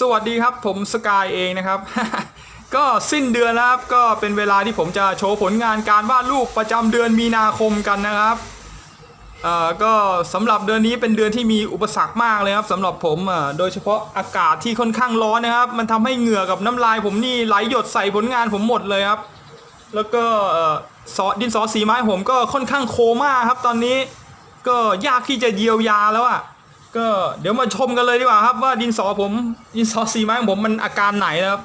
สวัสดีครับผมสกายเองนะครับ ก็สิ้นเดือนแล้วครับก็เป็นเวลาที่ผมจะโชว์ผลงานการวาดรูปประจำเดือนมีนาคมกันนะครับเอ่อก็สำหรับเดือนนี้เป็นเดือนที่มีอุปสรรคมากเลยครับสำหรับผมเอ่อโดยเฉพาะอากาศที่ค่อนข้างร้อนนะครับ มันทำให้เหงื่อกับน้ำลายผมนี่ไหลหยดใส่ผลงานผมหมดเลยครับ แล้วก็เอ่อซอดินสอสีไม้ผมก็ค่อนข้างโคม่าครับตอนนี้ก็ยากที่จะเยียวยาแล้วอะ ก็เดี๋ยวมาชมกันเลยดีกว่าครับว่าดินสอผมดินสอสีไม้ของผมมันอาการไหนนะครับ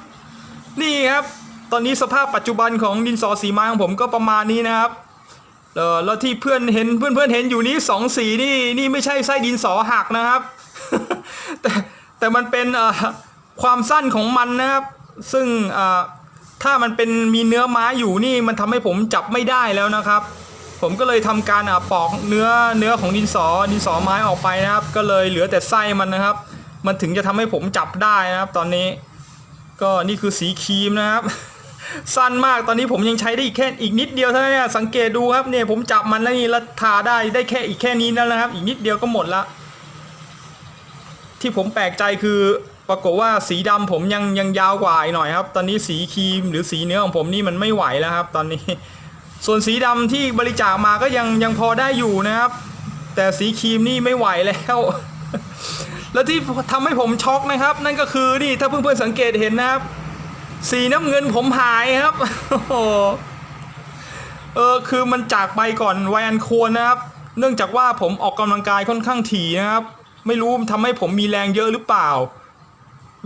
นี่ครับ ตอนนี้สภาพปัจจุบันของดินสอสีไม้ของผมก็ประมาณนี้นะครับเออแล้วที่เพื่อนเห็นเพื่อนเพื่อนเห็นอยู่นี้สองสีนี่นี่ไม่ใช่ไส้ดินสอหักนะครับ แต่แต่มันเป็นความสั้นของมันนะครับ ซึ่งถ้ามันเป็นมีเนื้อไม้อยู่นี่มันทำให้ผมจับไม่ได้แล้วนะครับ ผมก็เลยทำการอะปอกเนื้อเนื้อของดินสอดินสอไม้ออกไปนะครับ ก็เลยเหลือแต่ไส้มันนะครับ มันถึงจะทำให้ผมจับได้นะครับ ตอนนี้ ก็นี่คือสีครีมนะครับ สั้นมากตอนนี้ผมยังใช้ได้อีกแค่อีกนิดเดียวเท่านั้นสังเกตดูครับเนี่ยผมจับมันแล้วนี่แล้วทาได้ได้แค่อีกแค่นี้นั่นแหละครับ อีกนิดเดียวก็หมดละที่ผมแปลกใจคือปรากฏว่าสีดำผมยังยังยาวกว่าอีกหน่อยครับ ตอนนี้สีครีมหรือสีเนื้อของผมนี่มันไม่ไหวแล้วครับ ตอนนี้ ส่วนสีดำที่บริจาคมาก็ยังยังพอได้อยู่นะครับ แต่สีครีมนี่ไม่ไหวแล้ว แล้วที่ทำให้ผมช็อกนะครับ นั่นก็คือนี่ถ้าเพื่อนๆสังเกตเห็นนะครับ สีน้ำเงินผมหายครับโอ้โหเออคือมันจากไปก่อนวัยอันควรนะครับ เนื่องจากว่าผมออกกำลังกายค่อนข้างถี่นะครับ ไม่รู้ทำให้ผมมีแรงเยอะหรือเปล่า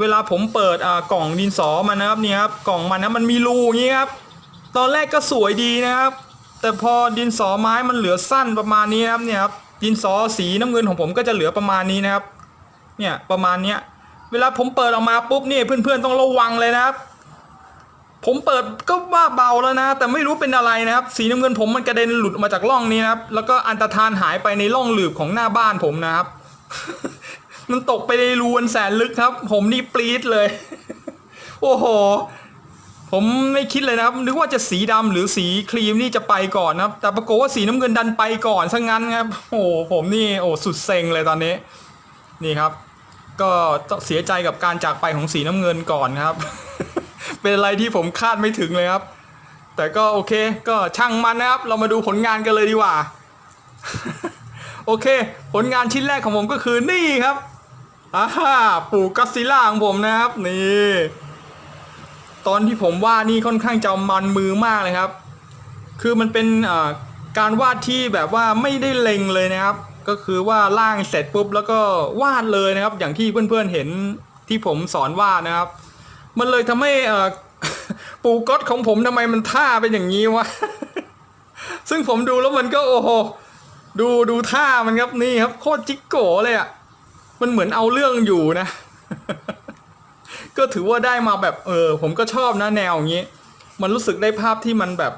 เวลาผมเปิดอ่ากล่องดินสอมันนะครับนี่ครับกล่องมันนะมันมีรูอย่างนี้ครับ ตอนแรกก็สวยดีนะครับ แต่พอดินสอไม้มันเหลือสั้นประมาณนี้นะครับเนี่ยครับดินสอสีน้ำเงินของผมก็จะเหลือประมาณนี้นะครับ เนี่ยประมาณเนี้ยเวลาผมเปิดออกมาปุ๊บนี่เพื่อนๆต้องระวังเลยนะครับ ผมเปิดก็ว่าเบาแล้วนะ แต่ไม่รู้เป็นอะไรนะครับ สีน้ำเงินผมมันกระเด็นหลุดมาจากร่องนี้นะครับ แล้วก็อันตรธานหายไปในร่องหลืบของหน้าบ้านผมนะครับ มันตกไปในรูนแสนลึกครับ ผมนี่ปรี๊ดเลย โอ้โห ผมไม่คิดเลยนะครับนึกว่าจะสีดำหรือสีครีมนี่จะไปก่อนนะครับ แต่ปรากฏว่าสีน้ำเงินดันไปก่อนซะงั้นครับโอ้โหผมนี่โอ้สุดเซ็งเลยตอนนี้ นี่ครับ ก็เสียใจกับการจากไปของสีน้ำเงินก่อนครับ เป็นอะไรที่ผมคาดไม่ถึงเลยครับ แต่ก็โอเคก็ช่างมันนะครับ เรามาดูผลงานกันเลยดีกว่า โอเค ผลงานชิ้นแรกของผมก็คือนี่ครับอ่าฮ่าปู่กัสซิลล่าของผมนะครับ นี่ ตอนที่ผมวาดนี่ค่อนข้างจะมันมือมากเลยครับ คือมันเป็นการวาดที่แบบว่าไม่ได้เล็งเลยนะครับ ก็คือว่าร่างเสร็จปุ๊บแล้วก็วาดเลยนะครับ อย่างที่เพื่อนๆเห็นที่ผมสอนวาดนะครับ มันเลยทำให้ปูก๊อตของผมทำไมมันท่าเป็นอย่างนี้วะซึ่งผมดูแล้วมันก็โอ้โหดูดูท่ามันครับนี่ครับ โคตรจิกโกเลยอะ่ะมันเหมือนเอาเรื่องอยู่นะ ก็ถือว่าได้มาแบบเออ ผมก็ชอบนะแนวอย่างนี้ มันรู้สึกได้ภาพที่มันแบบ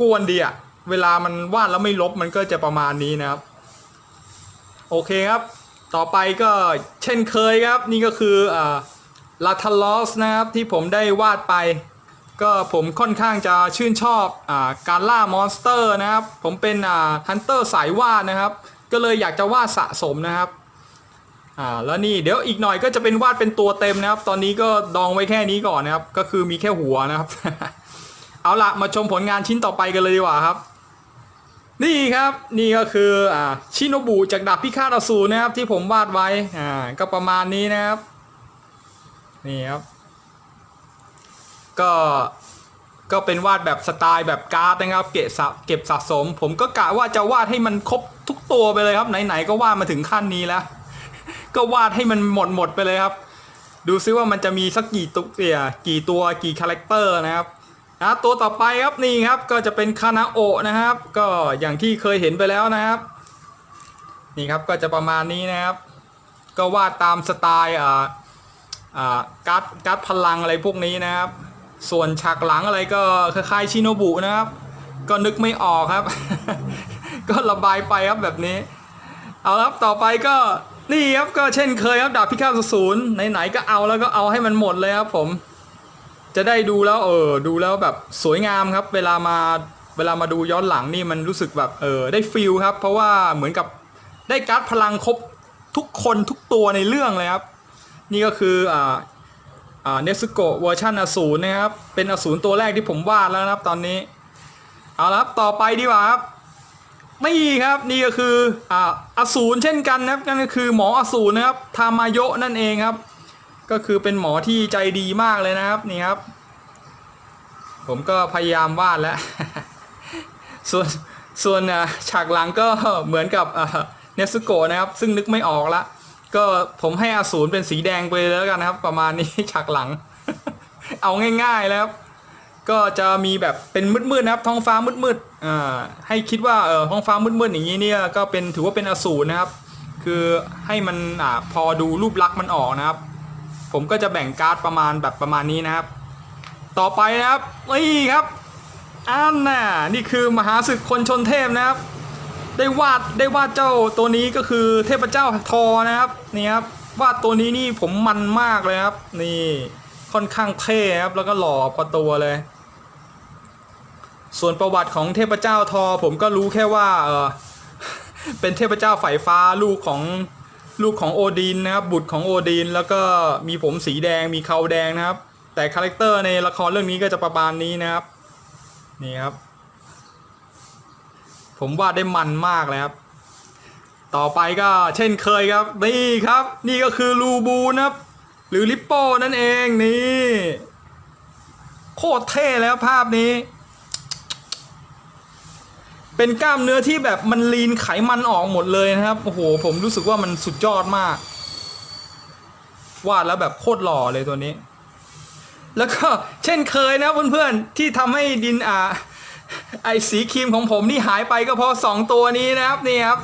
กวนๆดีอะเวลามันวาดแล้วไม่ลบมันก็จะประมาณนี้นะครับ โอเคครับ ต่อไปก็เช่นเคยครับ นี่ก็คืออ่าลาทลอสนะครับที่ผมได้วาดไป ก็ผมค่อนข้างจะชื่นชอบอ่าการล่ามอนสเตอร์นะครับ ผมเป็นอ่าฮันเตอร์สายวาดนะครับ ก็เลยอยากจะวาดสะสมนะครับ อ่าแล้วนี่เดี๋ยวอีกหน่อยก็จะเป็นวาดเป็นตัวเต็มนะครับ ตอนนี้ก็ดองไว้แค่นี้ก่อนนะครับ ก็คือมีแค่หัวนะครับ เอาละมาชมผลงานชิ้นต่อไปกันเลยดีกว่าครับ นี่ครับนี่ก็คืออ่าชิโนบุจากดาบพิฆาตอสูรนะครับ ที่ผมวาดไว้อ่าก็ประมาณนี้นะครับนี่ครับ ก็ก็เป็นวาดแบบสไตล์แบบการ์ดนะครับ เก็บสะเก็บสะสม ผมก็กะว่าจะวาดให้มันครบทุกตัวไปเลยครับไหนๆก็วาดมาถึงขั้นนี้แล้ว ก็วาดให้มันหมดหมดไปเลยครับ ดูซิว่ามันจะมีสักกี่ตัวเอ่อกี่ตัวกี่คาแรคเตอร์นะครับนะตัวต่อไปครับนี่ครับก็จะเป็นคานาโอะนะครับ ก็อย่างที่เคยเห็นไปแล้วนะครับ นี่ครับก็จะประมาณนี้นะครับ ก็วาดตามสไตล์อ่าอ่าการ์ดการ์ดพลังอะไรพวกนี้นะครับ ส่วนฉากหลังอะไรก็คล้ายๆชิโนบุนะครับ ก็นึกไม่ออกครับ ก็ระบายไปครับแบบนี้ เอาละครับต่อไปก็ นี่ครับก็เช่นเคยครับดาบพิฆาตศูนย์ไหนๆก็เอาแล้วก็เอาให้มันหมดเลยครับ ผม จะได้ดูแล้ว เออ ดูแล้วแบบสวยงามครับ เวลามาเวลามาดูย้อนหลังนี่มันรู้สึกแบบเออได้ฟิลครับ เพราะว่าเหมือนกับได้การ์ดพลังครบทุกคนทุกตัวในเรื่องเลยครับ นี่ก็คืออ่าอ่าเนสโกเวอร์ชันอสูรนะครับเป็นอสูรตัวแรกที่ผมวาดแล้วนะครับ ตอนนี้เอาละครับต่อไปดีกว่าครับ นี่ครับนี่ก็คืออ่าอสูรเช่นกันนะครับนั่นก็คือหมออสูรนะครับทามาโยะนั่นเองครับ ก็คือเป็นหมอที่ใจดีมากเลยนะครับนี่ครับ ผมก็พยายามวาดแล้ว ส่วนส่วนฉากหลังก็เหมือนกับเนสโกนะครับ ซึ่งนึกไม่ออกละก็ผมให้อสูรเป็นสีแดงไปแล้วกันนะครับ ประมาณนี้ฉากหลัง เอาง่ายๆแล้วครับ ก็จะมีแบบเป็นมืดๆนะครับท้องฟ้ามืดๆอ่าให้คิดว่าเออท้องฟ้ามืดๆอย่างนี้เนี่ยก็เป็นถือว่าเป็นอสูรนะครับ คือให้มันอ่าพอดูรูปลักษณ์มันออกนะครับ ผมก็จะแบ่งการ์ดประมาณแบบประมาณนี้นะครับ ต่อไปนะครับนี่ครับอันน่ะนี่คือมหาศึกคนชนเทพนะครับ ได้วาดได้วาดเจ้าตัวนี้ก็คือเทพเจ้าทอนะครับนี่ครับวาดตัวนี้นี่ผมมันมากเลยครับ นี่ค่อนข้างเท่ครับแล้วก็หล่อพอตัวเลย ส่วนประวัติของเทพเจ้าทอ ผมก็รู้แค่ว่าเออเป็นเทพเจ้าฝ่ายฟ้าลูกของลูกของโอดินนะครับบุตรของโอดิน แล้วก็มีผมสีแดงมีเขาแดงนะครับ แต่คาแรคเตอร์ในละครเรื่องนี้ก็จะประมาณนี้นะครับนี่ครับ ผมวาดได้มันมากเลยครับต่อไปก็เช่นเคยครับ นี่ครับ นี่ก็คือลูบูนะครับ หรือลิปโป้นั่นเองนี่ โคตรเท่แล้วภาพนี้ เป็นกล้ามเนื้อที่แบบมันลีนไขมันออกหมดเลยนะครับ โอ้โห ผมรู้สึกว่ามันสุดยอดมาก วาดแล้วแบบโคตรหล่อเลยตัวนี้ แล้วก็เช่นเคยนะเพื่อนๆ ที่ทำให้ดินอ่าไอสีครีมของผมนี่หายไปก็เพราะสองตัวนี้นะครับนี่ครับ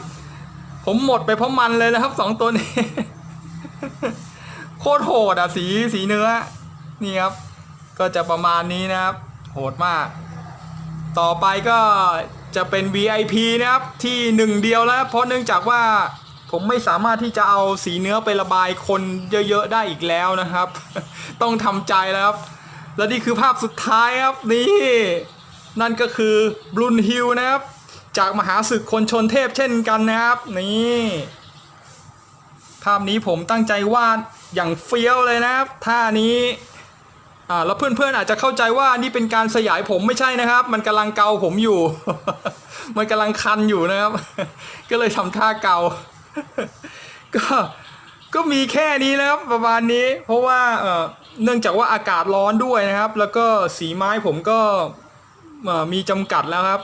ผมหมดไปเพราะมันเลยนะครับสองตัวนี้ โคตรโหดอะสีสีเนื้อ นี่ครับ ก็จะประมาณนี้นะครับ โหดมาก ต่อไปก็ จะเป็น VIP นะครับที่หนึ่งเดียวแล้ว เพราะเนื่องจากว่าผมไม่สามารถที่จะเอาสีเนื้อไประบายคนเยอะๆได้อีกแล้วนะครับ ต้องทำใจแล้วครับ และนี่คือภาพสุดท้ายครับนี่นั่นก็คือบลูนฮิลนะครับ จากมหาศึกคนชนเทพเช่นกันนะครับนี่ภาพนี้ผมตั้งใจวาดอย่างเฟี้ยวเลยนะครับท่านี้ อ่าแล้วเพื่อนๆอาจจะเข้าใจว่านี่เป็นการสยายผมไม่ใช่นะครับ มันกำลังเกาผมอยู่ มันกำลังคันอยู่นะครับ ก็เลยทำท่าเกา ก็ก็มีแค่นี้นะครับประมาณนี้ เพราะว่าเออเนื่องจากว่าอากาศร้อนด้วยนะครับ แล้วก็สีไม้ผมก็มีจำกัดแล้วครับ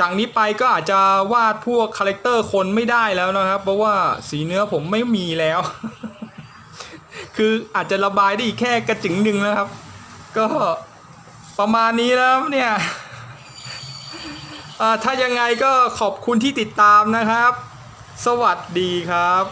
จากนี้ไปก็อาจจะวาดพวกคาแรคเตอร์คนไม่ได้แล้วนะครับ เพราะว่าสีเนื้อผมไม่มีแล้ว คืออาจจะระบายได้อีกแค่กระจึงหนึ่งนะครับ ก็ประมาณนี้แล้วเนี่ยถ้ายังไงก็ขอบคุณที่ติดตามนะครับ สวัสดีครับ